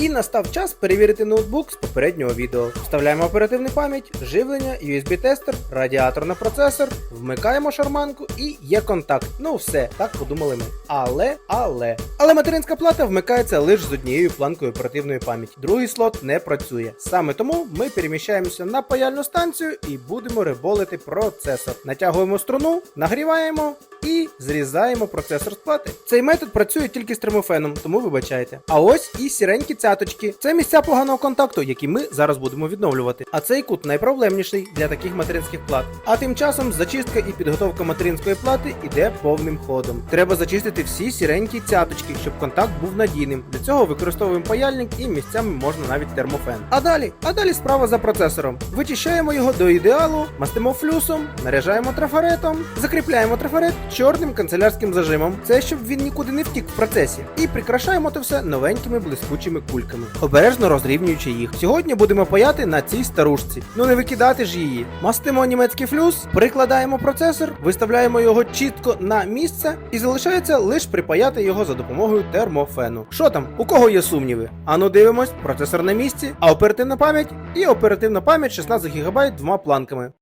І настав час перевірити ноутбук з попереднього відео. Вставляємо оперативну пам'ять, живлення, USB-тестер, радіатор на процесор, вмикаємо шарманку і є контакт. Ну все, так подумали ми. Але, але. Але материнська плата вмикається лише з однією планкою оперативної пам'яті. Другий слот не працює. Саме тому ми переміщаємося на паяльну станцію і будемо реболити процесор. Натягуємо струну, нагріваємо і зрізаємо процесор з плати. Цей метод працює тільки з термофеном, тому вибачайте. А ось і сіренькі цяточки. Це місця поганого контакту, які ми зараз будемо відновлювати. А цей кут найпроблемніший для таких материнських плат. А тим часом зачистка і підготовка материнської плати іде повним ходом. Треба зачистити всі сіренькі цяточки, щоб контакт був надійним. Для цього використовуємо паяльник і місцями можна навіть термофен. А далі, а далі справа за процесором. Вичищаємо його до ідеалу, мастимо флюсом, наряжаємо трафаретом, закріпляємо трафарет чорним канцелярським зажимом. Це щоб він нікуди не втік в процесі. І прикрашаємо це все новенькими блискучими кульками, обережно розрівнюючи їх. Сьогодні будемо паяти на цій старушці. Ну не викидати ж її. Мастимо німецький флюс, прикладаємо процесор, виставляємо його чітко на місце і залишається лише припаяти його за допомогою термофену. Що там? У кого є сумніви? Ану дивимось, процесор на місці, а оперативна пам'ять і оперативна пам'ять 16 ГБ двома планками.